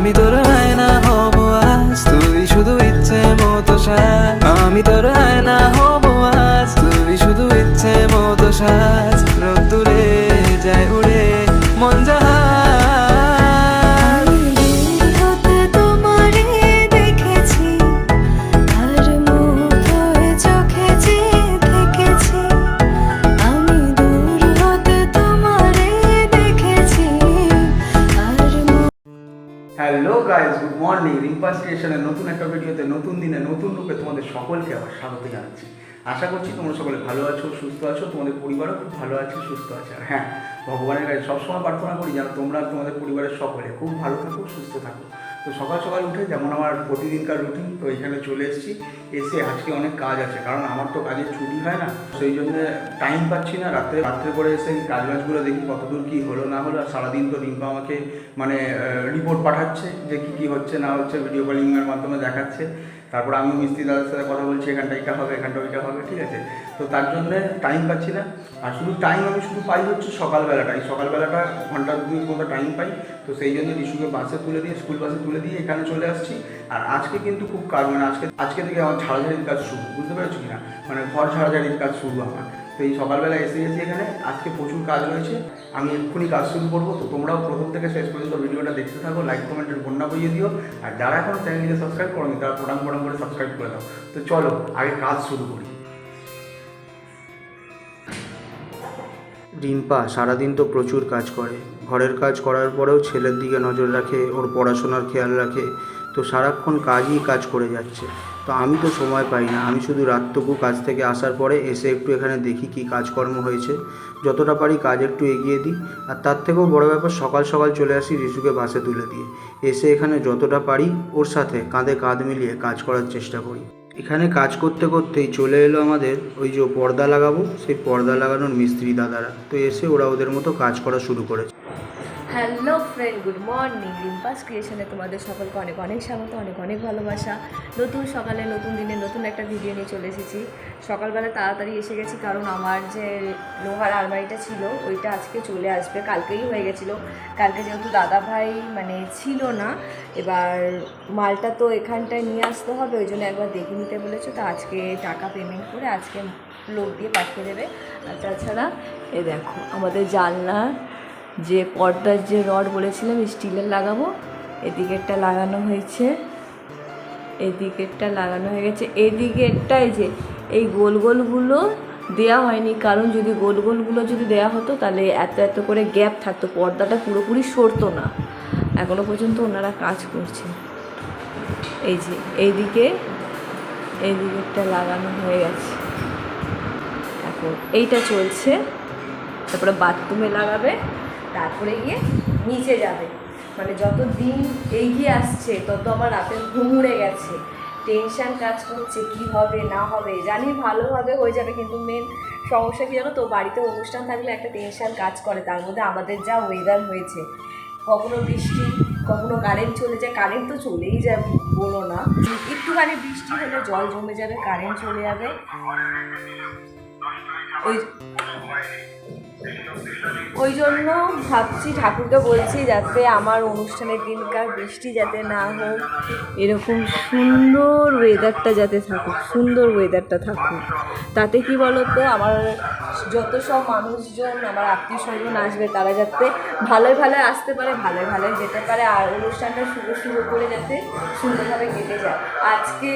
আমি তোর মর্নিং রিম্পা স্টেশনের নতুন একটা ভিডিওতে নতুন দিনে, নতুন রূপে তোমাদের সকলকে আবার স্বাগত জানাচ্ছি। আশা করছি তোমরা সকলে ভালো আছো, সুস্থ আছো, তোমাদের পরিবারও খুব ভালো আছে, সুস্থ আছে। আর হ্যাঁ ভগবানের কাছে সবসময় প্রার্থনা করি যেন তোমরা তোমাদের পরিবারের সকলে খুব ভালো থাকো, সুস্থ থাকো। তো সকাল সকাল উঠে যেমন আমার প্রতিদিনকার রুটিন, তো এখানে চলে এসেছি। এসে আজকে অনেক কাজ আছে, কারণ আমার তো কাজের ছুটি হয় না, সেই জন্য টাইম পাচ্ছি না। রাত্রে রাত্রে করে এসে কাজ বাজগুলো দেখি, কতদূর কী হলো, না হলো, আর সারাদিন তো রিম্পা আমাকে মানে রিপোর্ট পাঠাচ্ছে যে কী কী হচ্ছে, না হচ্ছে ভিডিও কলিংয়ের মাধ্যমে দেখাচ্ছে। তারপর আমি মিস্ত্রি দাদার সাথে কথা বলছি এখানটা এটা হবে এখানটা ওইটা হবে, ঠিক আছে? তো তার জন্যে টাইম পাচ্ছি না। আর শুধু টাইম আমি শুধু পাই হচ্ছে সকালবেলাটাই সকালবেলাটা ঘণ্টা দুই মতো টাইম পাই। তো সেই জন্য ইস্যুকে বাসে তুলে দিয়ে স্কুল বাসে তুলে দিয়ে এখানে চলে আসছি। আর আজকে কিন্তু খুব কাজ মানে আজকে আজকে থেকে আমার ঝাড়াঝাড়ির কাজ শুরু, বুঝতে পেরেছি না মানে ঘর ঝাড়াঝাড়ির কাজ শুরু আমার। তো এই সকালবেলা এসে গেছি এখানে। আজকে প্রচুর কাজ রয়েছে। আমি এক্ষুনি কাজ শুরু করব। তো তোমরাও প্রথম থেকে শেষ পর্যন্ত ভিডিওটা দেখতে থাকো লাইক কমেন্টের বন্যা বইয়ে দিও। আর যারা এখন চ্যানেলটিকে সাবস্ক্রাইব করনি, তারা প্রোডাম প্রোটাম করে সাবস্ক্রাইব করে দাও। তো চলো, আগে কাজ শুরু করি। রিম্পা, সারাদিন তো প্রচুর কাজ করে। ঘরের কাজ করার পরেও ছেলের দিকে নজর রাখে, ওর পড়াশোনার খেয়াল রাখে। তো সারাক্ষণ কাজই কাজ করে যাচ্ছে। তো আমি তো সময় পাই না। আমি শুধু রাতটুকু কাজ থেকে আসার পরে এসে একটু এখানে দেখি কি কাজকর্ম হয়েছে। যতটা পারি কাজ একটু এগিয়ে দিই। আর তার থেকেও বড় ব্যাপার, সকাল সকাল চলে আসি রিশুকে বাসে তুলে দিয়ে। এসে এখানে যতটা পারি ওর সাথে কাঁধে কাঁধ মিলিয়ে কাজ করার চেষ্টা করি। এখানে কাজ করতে করতেই চলে এলো আমাদের ওই যে পর্দা লাগাবো, সেই পর্দা লাগানোর মিস্ত্রি দাদারা। তো এসে ওরা ওদের মতো কাজ করা শুরু করেছে। Hello friend, good morning. Rimpa's ক্রিয়েশনে তোমাদের সকলকে অনেক অনেক স্বাগত, অনেক অনেক ভালোবাসা। নতুন সকালে, নতুন দিনে নতুন একটা ভিডিও নিয়ে চলে এসেছি। সকালবেলা তাড়াতাড়ি এসে গেছি কারণ আমার যে লোহার আলমারিটা ছিল, ওইটা আজকে চলে আসবে। কালকেই হয়ে গেছিল। কালকে যেহেতু দাদা ভাই মানে ছিল না, এবার মালটা তো এখানটায় নিয়ে আসতে হবে, ওই জন্য একবার দেখে নিতে বলেছ। তো আজকে টাকা পেমেন্ট করে আজকে লোক দিয়ে পাঠিয়ে দেবে। আর তাছাড়া এ দেখো, আমাদের জানলা যে পর্দার যে রড বলেছিলাম, স্টিলের লাগাবো, এদিকেরটা লাগানো হয়েছে। এদিকেরটা লাগানো হয়ে গেছে। এদিকেরটাই যে এই গোল গোলগুলো দেওয়া হয়নি, কারণ যদি গোল গোলগুলো যদি দেওয়া হতো, তাহলে এত এত করে গ্যাপ থাকতো, পর্দাটা পুরোপুরি সরতো না। এখনও পর্যন্ত ওনারা কাজ করছে। এই যে, এইদিকে এই দিকেরটা লাগানো হয়ে গেছে। এখন এইটা চলছে, তারপরে বাথরুমে লাগাবে। তারপরে গিয়ে নিচে যাবে। মানে যত দিন এগিয়ে আসছে, তত আমার রাতের ঘুম উড়ে গেছে। টেনশান কাজ করছে, কি হবে, না হবে, জানি ভালোভাবে হয়ে যাবে, কিন্তু মেন সমস্যা কি জানো তো, বাড়িতে অনুষ্ঠান থাকলে একটা টেনশান কাজ করে, তার মধ্যে আমাদের যা ওয়েদার হয়েছে। কখনো বৃষ্টি, কখনো কারেন্ট চলে যায় কারেন্ট তো চলেই যায় বলো না। একটুখানি বৃষ্টি হলে জল জমে যাবে কারেন্ট চলে যাবে। ওই ওই জন্য ভাবছি ঠাকুরকে বলছি যাতে আমার অনুষ্ঠানের দিনকার বৃষ্টি যাতে না হোক, এরকম সুন্দর ওয়েদারটা যাতে থাকুক, সুন্দর ওয়েদারটা থাকুক। তাতে কি বলতো, আমার যত সব মানুষজন, আমার আত্মীয় স্বজন আসবে, তারা যাতে ভালোই ভালো আসতে পারে ভালোই ভালো যেতে পারে, আর অনুষ্ঠানটা শুভ শুরু করে যাতে সুন্দরভাবে কেটে যায়। আজকে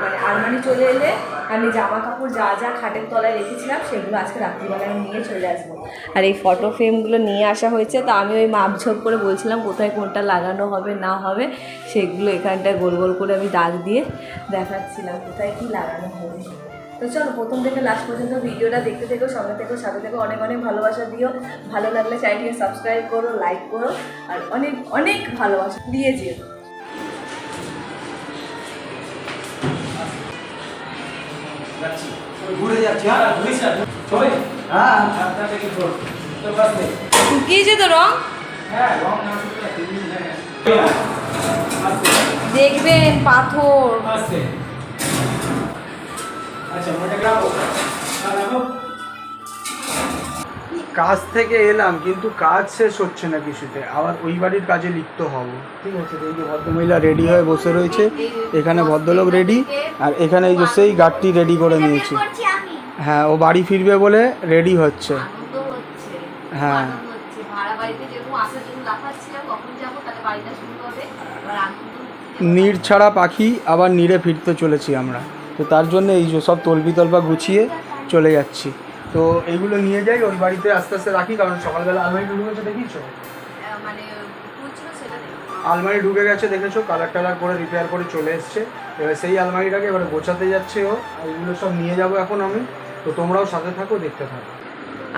মানে আলমারি চলে এলে আমি জামা কাপড় যা যা খাটের তলায় রেখেছিলাম, সেগুলো আজকে রাত্রিবেলায় আমি নিয়ে চলে আসব। আর এই ফটো ফ্রেমগুলো নিয়ে আসা হয়েছে, তা আমি ওই মাপঝোপ করে বলছিলাম কোথায় কোনটা লাগানো হবে, না হবে, সেগুলো এখানটায় গোল গোল করে আমি দাগ দিয়ে দেখাচ্ছিলাম কোথায় কি লাগানো হবে তো চলো, প্রথম থেকে লাস্ট পর্যন্ত ভিডিওটা দেখতে থেকো, সঙ্গে থেকো, সাথে থেকো, অনেক অনেক ভালোবাসা দিও। ভালো লাগলে চ্যানেলটিকে সাবস্ক্রাইব করো লাইক করো, আর অনেক অনেক ভালোবাসা দিয়ে যেও। ঘুরে যাচ্ছে হ্যাঁ চলে হ্যাঁ থেকে ঘুর তো বাস রং? হ্যাঁ রং না দেখবেন পাথর। আচ্ছা মোটা গ্রাম কাজ থেকে এলাম কিন্তু কাজ শেষ হচ্ছে না কিছুতে। আবার ওই বাড়ির কাজে লিপ্ত হব। ঠিক আছে এই যে ভদ্রমহিলা রেডি হয়ে বসে রয়েছে এখানে ভদ্রলোক রেডি আর এখানে এই যে সেই গাড়টি রেডি করে নিয়েছি। হ্যাঁ ও বাড়ি ফিরবে বলে রেডি হচ্ছে। হ্যাঁ। নীড় ছাড়া পাখি আবার নীড়ে ফিরতে চলেছি আমরা। তো তার জন্য এই যে সব তলবি তলবা গুছিয়ে চলে যাচ্ছি। তো এইগুলো নিয়ে যাই ওই বাড়িতে আস্তে আস্তে রাখি কারণ সকালবেলা আলমারি ঢুকে গেছে দেখিছো মানে খুঁজছিল সেটা দেখো আলমারি ঢুকে গেছে দেখেছ? কালার টালার করে রিপেয়ার করে চলে এসছে। এবার সেই আলমারিটাকে এবারে গোছাতে যাচ্ছে ও আর এগুলো সব নিয়ে যাব এখন আমি। তো তোমরাও সাথে থাকো দেখতে থাকো।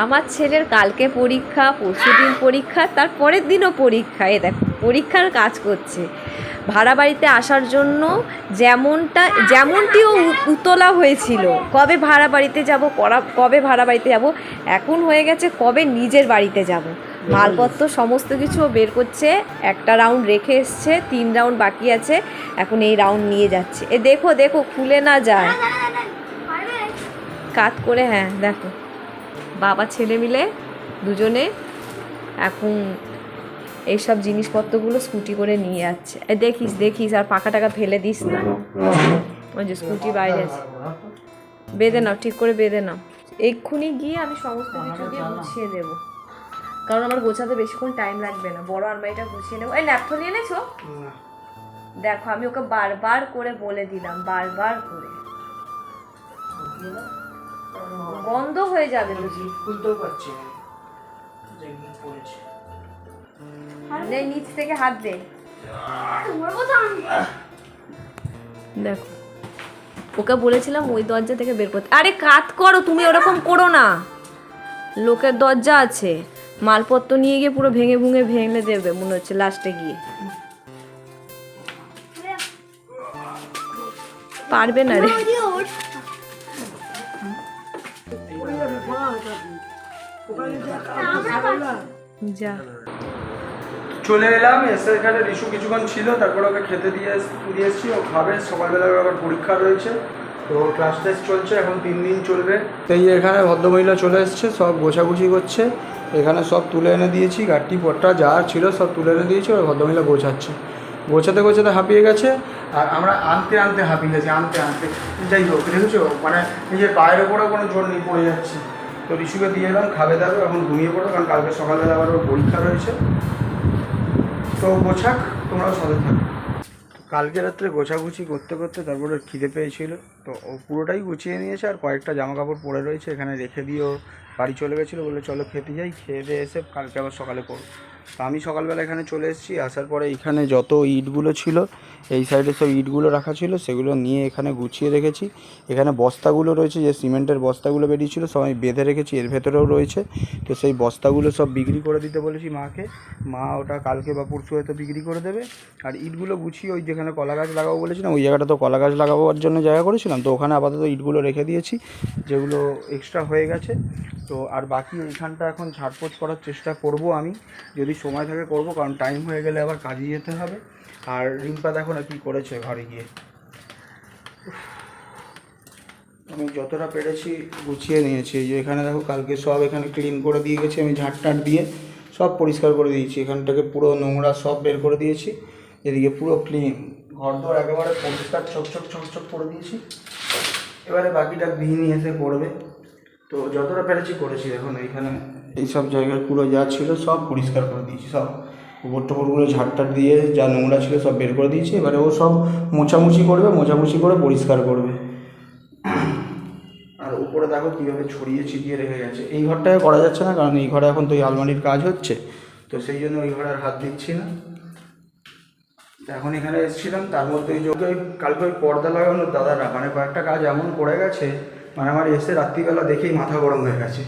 আমার ছেলের কালকে পরীক্ষা পরশু দিন পরীক্ষা তার পরের দিনও পরীক্ষা এ দেখো। পরীক্ষার কাজ করছে। ভাড়া বাড়িতে আসার জন্য যেমনটা, যেমনটিও উতলা হয়েছিল, কবে ভাড়া বাড়িতে যাব কবে ভাড়া বাড়িতে যাব, এখন হয়ে গেছে কবে নিজের বাড়িতে যাব। মালপত্র সমস্ত কিছু বের করছে, একটা রাউন্ড রেখে এসছে, তিন রাউন্ড বাকি আছে, এখন এই রাউন্ড নিয়ে যাচ্ছে। এ দেখো দেখো, খুলে না যায়। কাত করে হ্যাঁ দেখো। বাবা, ছেলে মিলে দুজনে এখন এইসব জিনিসপত্রগুলো স্কুটি করে নিয়ে যাচ্ছে। দেখিস দেখিস, আর পাখা টাকা ফেলে দিস না। ওই যে স্কুটি বাইরে আছে। বেঁধে নাও, ঠিক করে বেঁধে নাও। এক্ষুনি গিয়ে আমি সমস্ত কিছু দিয়ে গুছিয়ে দেবো। কারণ আমার গোছাতে বেশিক্ষণ টাইম লাগবে না। বড় আলমারিটা গুছিয়ে নেব। এই ল্যাপটপ এনেছো? দেখো, আমি ওকে বারবার করে বলে দিলাম, বারবার করে। বন্ধ হয়ে যাবে। তো খুলতেও পারছি না। যে গিট পড়েছে। নে নিচ থেকে হাত দে। দেখো ওকে বলেছিলাম ওই দরজা থেকে বের করতে। আরে কাত করো তুমি ওরকম করো না। লোকের দরজা আছে। মালপত্র নিয়ে গিয়ে পুরো ভেঙে ভুঙে ভেঙে দেবে মনে হচ্ছে লাস্টে গিয়ে। পারবে না রে। যা। চলে এলাম, এসে এখানে রিশু কিছুক্ষণ ছিল, তারপর ওকে খেতে দিয়ে দিয়ে এসেছি, ও খাবে, সকালবেলা আবার পরীক্ষা রয়েছে। তো ক্লাস টেস্ট চলছে, এখন তিন দিন চলবে। তো এই যে এখানে ভদ্রমহিলা চলে এসছে, সব গোছাগুছি করছে। এখানে সব তুলে এনে দিয়েছি গাড়ি পট্টা যা ছিল সব তুলে এনে দিয়েছি ওই ভদ্রমহিলা গোছাচ্ছে। গোছাতে গোছাতে হাঁপিয়ে গেছে, আর আমরা আনতে আনতে হাঁপিয়ে গেছি, আনতে আনতে। যাই হোক, দেখেছ মানে নিজের পায়ের ওপরেও কোনো জোর নেই, পড়ে যাচ্ছে। তো রিশুকে দিয়ে এলাম, খাবে দাবে, এখন ঘুমিয়ে পড়ো, কারণ কালকে সকালবেলা আবার ওর পরীক্ষা রয়েছে। তো গোছাক, তোমরাও সাথে থাকো। কালকে রাত্রে গোছাগুছি করতে করতে তারপরে খিদে পেয়েছিল, তো ও পুরোটাই গুছিয়ে নিয়েছে আর কয়েকটা জামা কাপড় পরে রয়েছে, এখানে রেখে দিয়ে ও বাড়ি চলে গেছিল বলে চলো খেতে যাই, খেয়ে দিয়ে এসে কালকে আবার সকালে করব। তো আমি সকালবেলা এখানে চলে এসেছি, আসার পরে এখানে যত ইটগুলো ছিল, এই সাইডে সব ইটগুলো রাখা ছিল, সেগুলো নিয়ে এখানে গুছিয়ে রেখেছি। এখানে বস্তাগুলো রয়েছে, যে সিমেন্টের বস্তাগুলো বেরিয়েছিল, সব আমি বেঁধে রেখেছি, এর ভেতরেও রয়েছে। তো সেই বস্তাগুলো সব বিক্রি করে দিতে বলেছি মাকে। মা ওটা কালকে বা পরশু হয়তো বিক্রি করে দেবে। আর ইটগুলো গুছিয়ে ওই যেখানে কলা গাছ লাগাবো বলেছিলাম, ওই জায়গাটা তো কলা গাছ লাগাবার জন্য জায়গা করেছিলাম, তো ওখানে আপাতত ইটগুলো রেখে দিয়েছি, যেগুলো এক্সট্রা হয়ে গেছে। তো আর বাকি এইখানটা এখন ঝাড়পোছ করার চেষ্টা করব আমি। যদি সময় থাকে করব, কারণ টাইম হয়ে গেলে আবার কাজে যেতে হবে। আর রিম্পা দেখো না কী করেছে ঘরে গিয়ে। আমি যতটা পেরেছি গুছিয়ে নিয়েছি। যে এখানে দেখো কালকে সব এখানে ক্লিন করে দিয়ে গেছি, আমি ঝাঁট টাট দিয়ে সব পরিষ্কার করে দিয়েছি। এখানটাকে পুরো নোংরা সব বের করে দিয়েছি। এদিকে পুরো ক্লিন ঘর একেবারে পরিষ্কার চকচক চকচক করে দিয়েছি। এবারে বাকিটা গৃহিণী এসে করবে তো যতটা পেরেছি করেছি এখন এইখানে এইসব জায়গায় পুরো যা ছিল সব পরিষ্কার করে দিয়েছি সব উপর টুকুরগুলো ঝাড়টাট দিয়ে যা নোংরা ছিল সব বের করে দিয়েছি এবারে ও সব মোছামুছি করবে মোছামুছি করে পরিষ্কার করবে। আর উপরে দেখো কীভাবে ছড়িয়ে ছিটিয়ে রেখে গেছে। এই ঘরটায় করা যাচ্ছে না কারণ এই ঘরে এখন তো এই আলমারির কাজ হচ্ছে। তো সেই জন্য ওই ঘরে আর হাত দিচ্ছি না। তো এখন এখানে এসেছিলাম তার মধ্যে ওই যে কালকে ওই পর্দা লাগানো দাদারা মানে কয়েকটা কাজ এমন করে গেছে মানে আমার এসে রাত্রিবেলা দেখেই মাথা গরম হয়ে গেছে।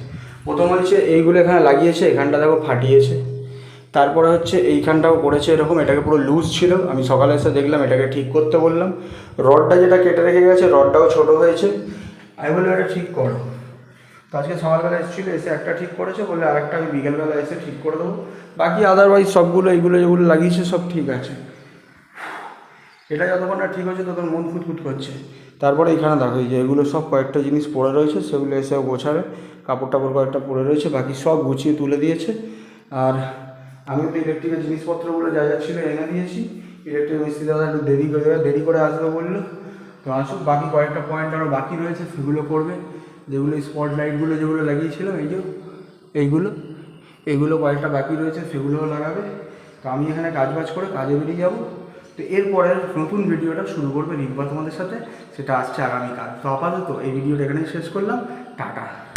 প্রথম হচ্ছে এইগুলো এখানে লাগিয়েছে, এখানটা দেখো ফাটিয়েছে। তারপরে হচ্ছে এইখানটাও করেছে এরকম, এটাকে পুরো লুজ ছিল। আমি সকালে এসে দেখলাম, এটাকে ঠিক করতে বললাম। রডটা যেটা কেটে রেখে গেছে, রডটাও ছোট হয়েছে। আমি বললাম, এটা ঠিক করো। তো আজকে সকালবেলা এসেছিল, এসে একটা ঠিক করেছে বলে আরেকটা আমি বিকেলবেলা এসে ঠিক করে দেবো। বাকি আদারওয়াইজ সবগুলো, এইগুলো যেগুলো লাগিয়েছে সব ঠিক আছে। এটা যতক্ষণ না ঠিক হচ্ছে, ততক্ষণ মন খুঁতখুত করছে। তারপরে এখানে দেখো যে এগুলো সব কয়েকটা জিনিস পড়ে রয়েছে, সেগুলো এসে গোছাবে। কাপড় টাপড় কয়েকটা পড়ে রয়েছে, বাকি সব গুছিয়ে তুলে দিয়েছে। আর আমি তো ইলেকট্রিকের জিনিসপত্রগুলো যা যা ছিল এনে দিয়েছি। ইলেকট্রিক মিস্ত্রি দাদা একটু দেরি করে দেরি করে আসবে বলল। তো আসুক, বাকি কয়েকটা পয়েন্ট আরও বাকি রয়েছে, সেগুলো করবে। যেগুলো স্পট লাইটগুলো যেগুলো লাগিয়েছিলাম, এই যে, এইগুলো এইগুলো কয়েকটা বাকি রয়েছে, সেগুলোও লাগাবে। তো আমি এখানে কাজ বাজ করে কাজে বেরিয়ে যাব। তো এরপরের নতুন ভিডিওটা শুরু করবে রিম্পা তোমাদের সাথে, সেটা আসছে আগামীকাল। তো আপাতত এই ভিডিওটা এখানেই শেষ করলাম। টাটা।